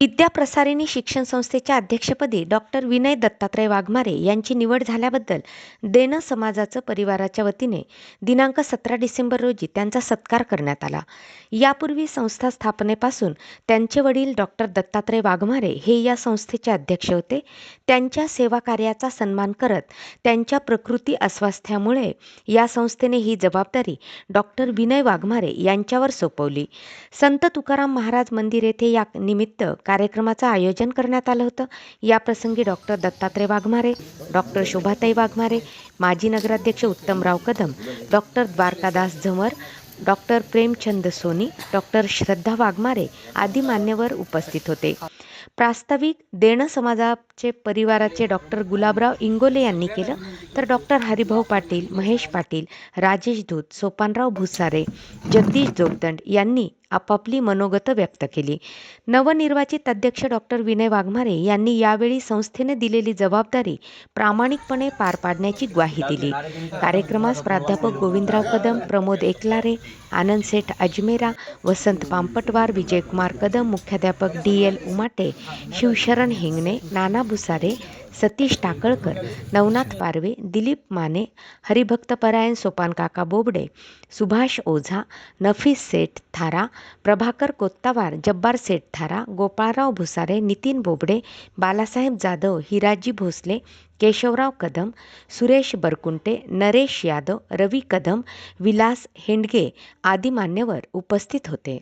विद्या प्रसारिणी शिक्षण संस्थेच्या अध्यक्षपदी डॉक्टर विनय दत्तात्रय वाघमारे यांची निवड झाल्याबद्दल देन समाजाचं परिवाराच्या वतीने दिनांक सतरा डिसेंबर रोजी त्यांचा सत्कार करण्यात आला. यापूर्वी संस्था स्थापनेपासून त्यांचे वडील डॉक्टर दत्तात्रय वाघमारे हे या संस्थेचे अध्यक्ष होते. त्यांच्या सेवाकार्याचा सन्मान करत त्यांच्या प्रकृती अस्वास्थ्यामुळे या संस्थेने ही जबाबदारी डॉक्टर विनय वाघमारे यांच्यावर सोपवली. संत तुकाराम महाराज मंदिर येथे या निमित्त कार्यक्रमाचं आयोजन करण्यात आलं होतं. याप्रसंगी डॉक्टर दत्तात्रय वाघमारे डॉक्टर शोभाताई वाघमारे माजी नगराध्यक्ष Uttamrao Kadam doctor Dwarkadas Zanwar doctor Premchand Soni doctor Shraddha Waghmare आदी मान्यवर उपस्थित होते. प्रास्ताविक देणं समाजाचे परिवाराचे डॉक्टर गुलाबराव इंगोले यांनी केलं. तर डॉक्टर हरिभाऊ पाटील महेश पाटील राजेश धूत सोपानराव भुसारे जगदीश जोगदंड यांनी आपापली मनोगत व्यक्त केली. नवनिर्वाचित अध्यक्ष डॉक्टर विनय वाघमारे यांनी यावेळी संस्थेने दिलेली जबाबदारी प्रामाणिकपणे पार पाडण्याची ग्वाही दिली. कार्यक्रमास प्राध्यापक गोविंदराव कदम प्रमोद एकलारे आनंद सेठ अजमेरा वसंत पांपटवार विजयकुमार कदम मुख्याध्यापक डी एल उमाटे शिवशरण हिंगणे नाना भुसारे सतीश टाकळकर नवनाथ पारवे दिलीप माने हरिभक्तपरायण सोपानकाका बोबडे सुभाष ओझा नफीस सेठ थारा प्रभाकर कोत्तावार जब्बार सेठ थारा गोपाळराव भुसारे नितीन बोबडे बालासाहेब जाधव हिराजी भोसले केशवराव कदम सुरेश बरकुंटे नरेश यादव रवी कदम विलास हेंडगे आदी मान्यवर उपस्थित होते.